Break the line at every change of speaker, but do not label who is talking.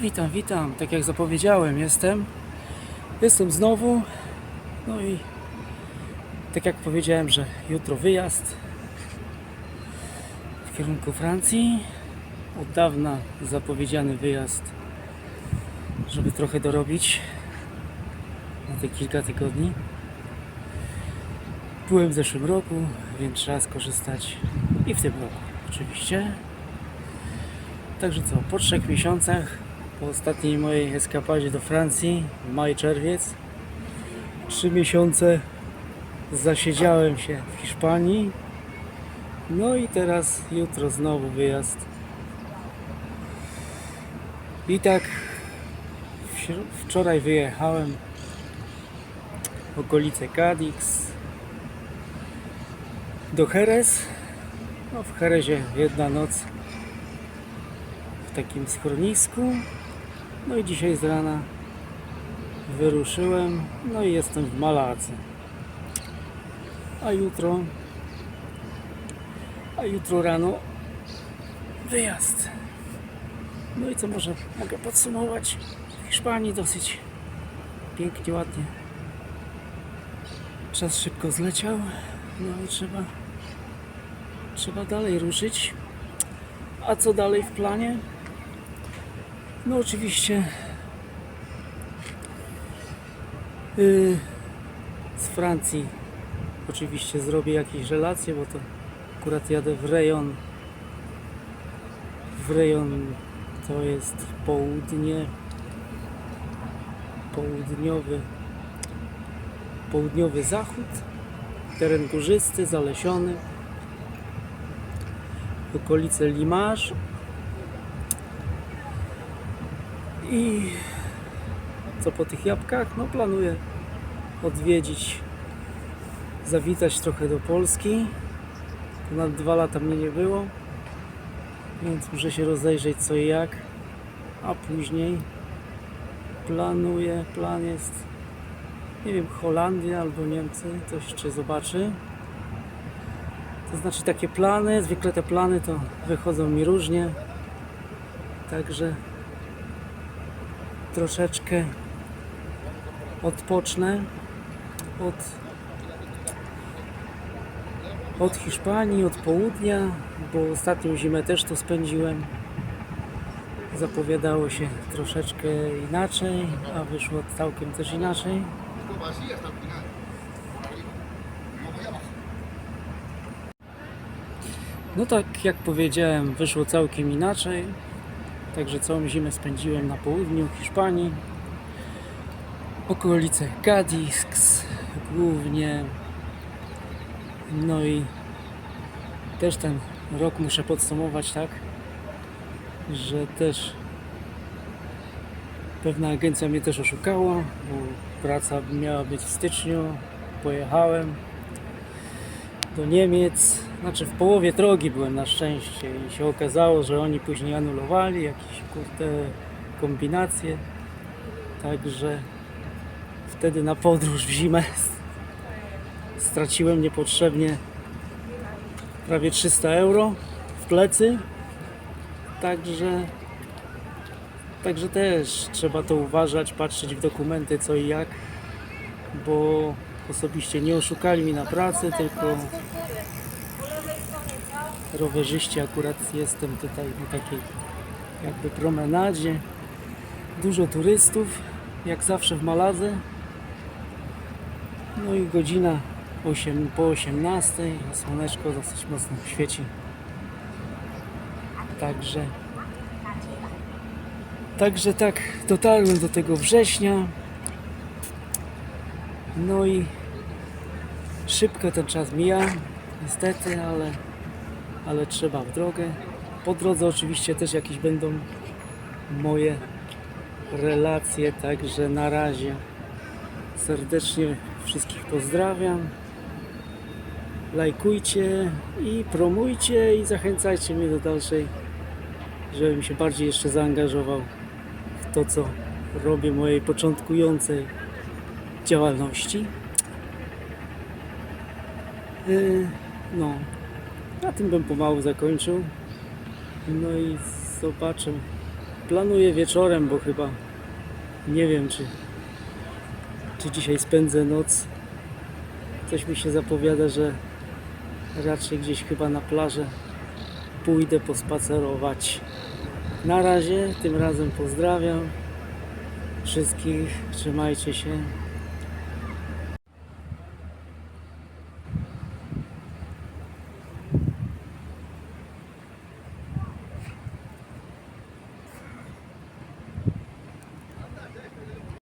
Witam, witam. Tak jak zapowiedziałem, jestem. Jestem znowu. No i tak jak powiedziałem, że jutro wyjazd w kierunku Francji. Od dawna zapowiedziany wyjazd, żeby trochę dorobić na te kilka tygodni. Byłem w zeszłym roku, więc trzeba skorzystać i w tym roku oczywiście. Także co, po trzech miesiącach, po ostatniej mojej eskapadzie do Francji, maj, czerwiec, trzy miesiące zasiedziałem się w Hiszpanii. No i teraz jutro znowu wyjazd. I tak wczoraj wyjechałem w okolice Cadix do Jerez. No w Jerezie jedna noc w takim schronisku. No i dzisiaj z rana wyruszyłem. No i jestem w Malace. A jutro a jutro rano wyjazd. No i co może mogę podsumować? W Hiszpanii dosyć pięknie, ładnie. Czas szybko zleciał. No i trzeba trzeba dalej ruszyć. A co dalej w planie? No oczywiście. Yy, z Francji oczywiście zrobię jakieś relacje, bo to akurat jadę w rejon. W rejon to jest południe południowy południowy zachód teren górzysty, zalesiony. Okolice Limaż i co po tych jabłkach? No planuję odwiedzić zawitać trochę do Polski ponad dwa lata mnie nie było więc muszę się rozejrzeć co i jak a później planuję, plan jest nie wiem, Holandia albo Niemcy to jeszcze zobaczy to znaczy takie plany, zwykle te plany to wychodzą mi różnie. Także troszeczkę odpocznę od, od Hiszpanii, od południa, bo ostatnią zimę też tu spędziłem. Zapowiadało się troszeczkę inaczej, a wyszło całkiem też inaczej. No tak jak powiedziałem, wyszło całkiem inaczej. Także całą zimę spędziłem na południu Hiszpanii. Okolice Cadix głównie. No i też ten rok muszę podsumować tak, że też pewna agencja mnie też oszukała, bo praca miała być w styczniu. Pojechałem do Niemiec. Znaczy w połowie drogi byłem na szczęście i się okazało, że oni później anulowali jakieś kurde kombinacje. Także wtedy na podróż w zimę straciłem niepotrzebnie prawie 300 euro w plecy. Także Także też trzeba to uważać, patrzeć w dokumenty co i jak, bo osobiście nie oszukali mi na pracy, tylko rowerzyści akurat jestem tutaj na takiej jakby promenadzie. Dużo turystów, jak zawsze w Maladze. No i godzina 8, po 18, a słoneczko dosyć mocno świeci. Także Także tak, dotarłem do tego września. No i szybko ten czas mija, niestety, ale, ale trzeba w drogę. Po drodze oczywiście też jakieś będą moje relacje, także na razie serdecznie wszystkich pozdrawiam. Lajkujcie i promujcie i zachęcajcie mnie do dalszej, żebym się bardziej jeszcze zaangażował w to, co robię mojej początkującej działalności. Yy, No, na tym bym pomału zakończył. No i zobaczę planuję wieczorem, bo chyba nie wiem, czy, czy dzisiaj spędzę noc. Coś mi się zapowiada, że raczej gdzieś chyba na plażę pójdę pospacerować. Na razie, tym razem pozdrawiam wszystkich, trzymajcie się,